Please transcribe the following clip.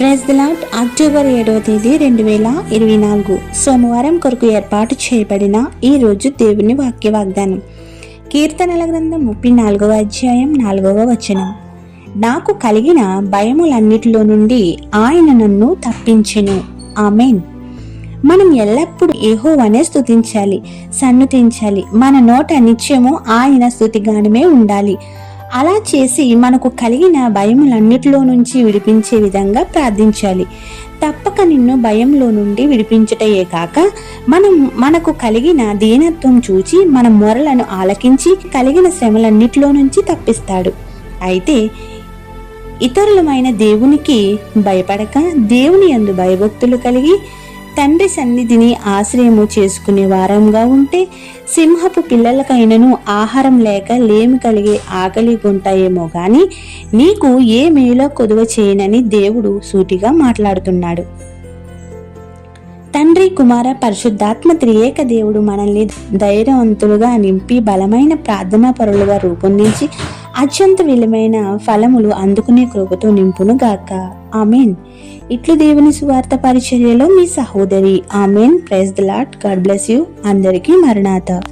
Press the October ఏడవ తేదీ రెండు వేల ఇరవై నాలుగు. సోమవారం కొరకు ఏర్పాటు చేయబడిన ఈ రోజు దేవుని వాక్య వాగ్దానం కీర్తనల గ్రంథం ముప్పై నాలుగవ అధ్యాయం నాలుగవ వచనం. నాకు కలిగిన భయములన్నిటిలో నుండి ఆయన నన్ను తప్పించెను. ఆమెన్. మనం ఎల్లప్పుడూ ఏహోవనే స్థుతించాలి సన్నుతించాలి. మన నోట నిత్యము ఆయన స్థుతిగానమే ఉండాలి. అలా చేసి మనకు కలిగిన భయములన్నిటిలో నుంచి విడిపించే విధంగా ప్రార్థించాలి. తప్పక నిన్ను భయంలో నుండి విడిపించటయే కాక మనం మనకు కలిగిన దీనత్వం చూచి మన మొరలను ఆలకించి కలిగిన శ్రమలన్నిటిలో నుంచి తప్పిస్తాడు. అయితే ఇతరులమైన దేవునికి భయపడక దేవుని యందు భయభక్తులు కలిగి తండ్రి సన్నిధిని ఆశ్రయము చేసుకునే వారంగా ఉంటే సింహపు పిల్లలకైనను ఆహారం లేక లేమి కలిగే ఆకలి గుంటాయేమో గాని నీకు ఏ మేలో కొదువ చేయనని దేవుడు సూటిగా మాట్లాడుతున్నాడు. తండ్రి కుమార పరిశుద్ధాత్మ త్రియేక దేవుడు మనల్ని ధైర్యవంతులుగా నింపి బలమైన ప్రార్థనా పరులుగా రూపొందించి అత్యంత విలువైన ఫలములు అందుకునే కృపతో నింపును గాక. ఆమెన్. ఇట్లు దేవుని సువార్త పరిచర్యలో మీ సహోదరి. Amen. Praise the lord god bless you. అందరికీ మరణాత.